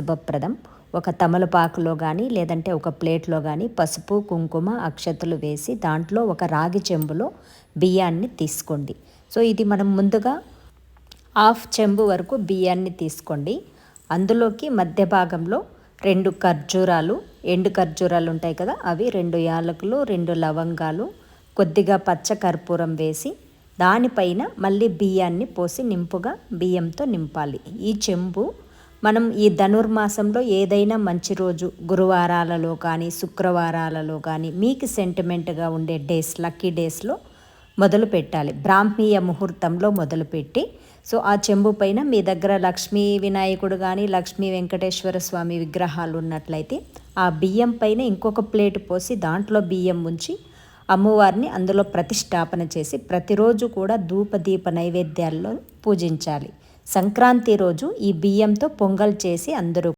శుభప్రదం. ఒక తమలపాకులో కానీ లేదంటే ఒక ప్లేట్లో కానీ పసుపు కుంకుమ అక్షతలు వేసి దాంట్లో ఒక రాగి చెంబులో బియ్యాన్ని తీసుకోండి. సో ఇది మనం ముందుగా హాఫ్ చెంబు వరకు బియ్యాన్ని తీసుకోండి. అందులోకి మధ్య భాగంలో రెండు ఖర్జూరాలు ఎండు ఖర్జూరాలు ఉంటాయి కదా అవి రెండు యాలకులు రెండు లవంగాలు కొద్దిగా పచ్చ కర్పూరం వేసి దానిపైన మళ్ళీ బియ్యాన్ని పోసి నింపుగా బియ్యంతో నింపాలి. ఈ చెంబు మనం ఈ ధనుర్మాసంలో ఏదైనా మంచి రోజు గురువారాలలో కానీ శుక్రవారాలలో కానీ మీకు సెంటిమెంట్గా ఉండే డేస్ లక్కీ డేస్లో మొదలు పెట్టాలి. బ్రాహ్మీయ ముహూర్తంలో మొదలుపెట్టి సో ఆ చెంబు పైన మీ దగ్గర లక్ష్మీ వినాయకుడు కానీ లక్ష్మీ వెంకటేశ్వర స్వామి విగ్రహాలు ఉన్నట్లయితే ఆ బియ్యం పైన ఇంకొక ప్లేట్ పోసి దాంట్లో బియ్యం ఉంచి అమ్మవారిని అందులో ప్రతిష్టాపన చేసి ప్రతిరోజు కూడా ధూపదీప నైవేద్యాల్లో పూజించాలి. సంక్రాంతి రోజు ఈ బియ్యంతో పొంగల్ చేసి అందరూ